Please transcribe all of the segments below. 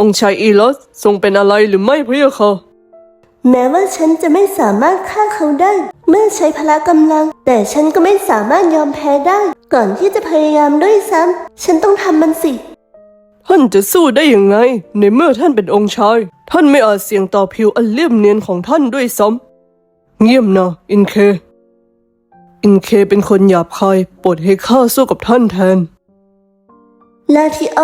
องค์ชายอีลอสทรงเป็นอะไรหรือไม่พระเยาค่ะแม้ว่าฉันจะไม่สามารถฆ่าเขาได้ เมื่อใช้พละกำลัง แต่ฉันก็ไม่สามารถยอมแพ้ได้ ก่อนที่จะพยายามด้วยซ้ำฉันต้องทำมันสิ ท่านจะสู้ได้ยังไง ในเมื่อท่านเป็นองค์ชาย ท่านไม่อาจเสี่ยงต่อผิวอันเลี่ยมเนียนของท่านด้วยซ้ำเงียบนะอินเค อินเคเป็นคนหยาบคายโปรดให้ข้าสู้กับท่านแทนลาทิโอ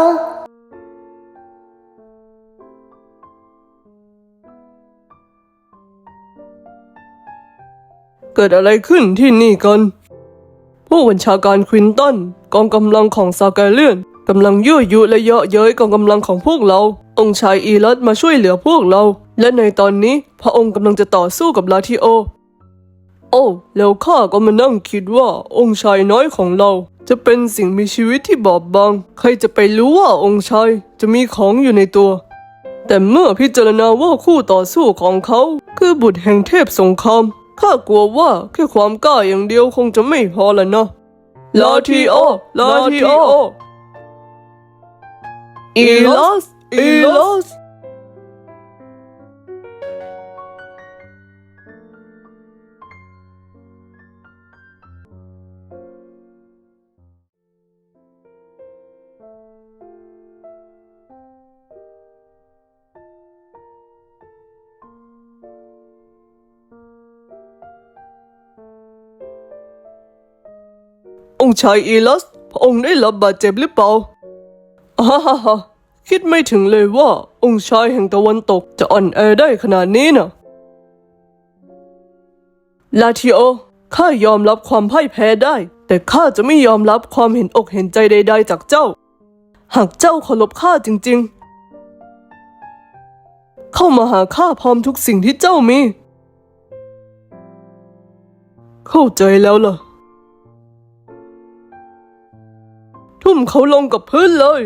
เกิดอะไรขึ้นที่นี่กัน ผู้บัญชาการควินตันกองกำลังของซาแกเลียนกำลังยั่วยุและเยาะเย้ยกองกำลังของพวกเรา องค์ชายอีลัสมาช่วยเหลือพวกเรา และในตอนนี้พระองค์กำลังจะต่อสู้กับลาทิโอ โอ้ แล้วข้าก็มานั่งคิดว่าองค์ชายน้อยของเรา จะเป็นสิ่งมีชีวิตที่บอบบาง ใครจะไปรู้ว่าองค์ชายจะมีของอยู่ในตัว แต่เมื่อพิจารณาว่าคู่ต่อสู้ของเขา คือบุตรแห่งเทพสงคราม ข้ากลัวว่าแค่ความกล้าอย่างเดียวคงจะไม่พอละนะลาทีโอลาทีโออีลอสอีลอส องค์ชายอีลัส พระองค์ได้รับบาดเจ็บหรือเปล่าฮ่าฮ่าฮ่าคิดไม่ถึงเลยว่าองค์ชายแห่งตะวันตกจะอ่อนแอได้ขนาดนี้นะลาทิโอ ข้ายอมรับความพ่ายแพ้ได้ แต่ข้าจะไม่ยอมรับความเห็นอกเห็นใจใด ๆ จากเจ้า หากเจ้าเคารพข้าจริง ๆ เข้ามาหาข้าพร้อมทุกสิ่งที่เจ้ามี เข้าใจแล้วล่ะ ทุ่มเขาลงกับพื้นเลย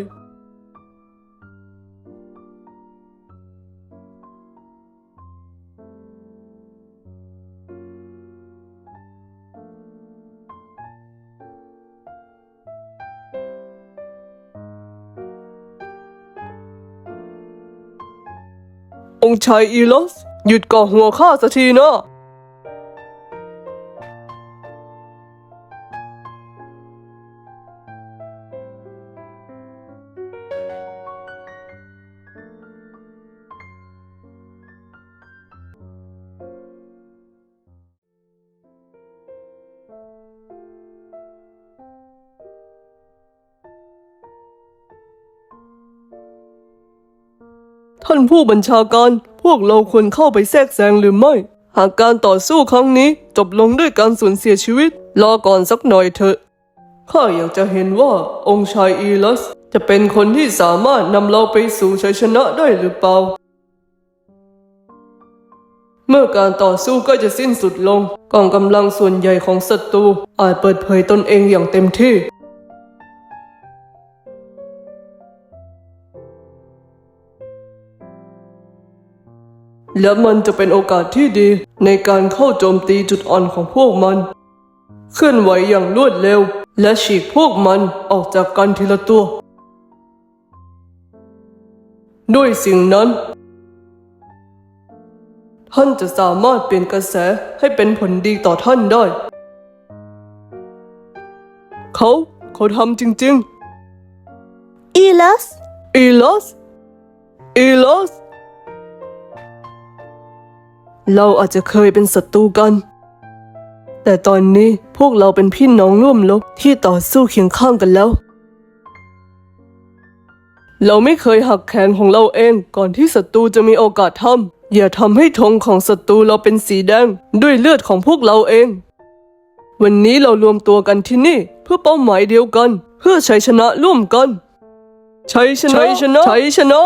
องค์ชายอีลอสหยุดก่อหัวข้าสักทีนะ ท่านผู้บัญชาการ พวกเราควรเข้าไปแทรกแซงหรือไม่ หากการต่อสู้ครั้งนี้จบลงด้วยการสูญเสียชีวิต รอก่อนสักหน่อยเถอะ ข้าอยากจะเห็นว่าองค์ชายอีลัส จะเป็นคนที่สามารถนำเราไปสู่ชัยชนะได้หรือเปล่า เมื่อการต่อสู้ก็จะสิ้นสุดลง กองกำลังส่วนใหญ่ของศัตรูอาจเปิดเผยตนเองอย่างเต็มที่ และมันจะเป็นโอกาสที่ดีในการเข้าโจมตีจุดอ่อนของพวกมัน เคลื่อนไหวอย่างรวดเร็ว และฉีกพวกมันออกจากกันทีละตัว ด้วยสิ่งนั้น ท่านจะสามารถเปลี่ยนกระแสให้เป็นผลดีต่อท่านได้ เขาเขาทำจริงอีลัสๆอีลอส อีลอส เราอาจจะเคยเป็นศัตรูกัน แต่ตอนนี้พวกเราเป็นพี่น้องร่วมรบที่ต่อสู้เคียงข้างกันแล้ว เราไม่เคยหักแขนของเราเองก่อนที่ศัตรูจะมีโอกาสทำอย่าทำให้ธงของศัตรูเราเป็นสีแดง ด้วยเลือดของพวกเราเอง วันนี้เรารวมตัวกันที่นี่ เพื่อเป้าหมายเดียวกัน เพื่อชัยชนะร่วมกันชัยชนะชัยชนะชัยชนะ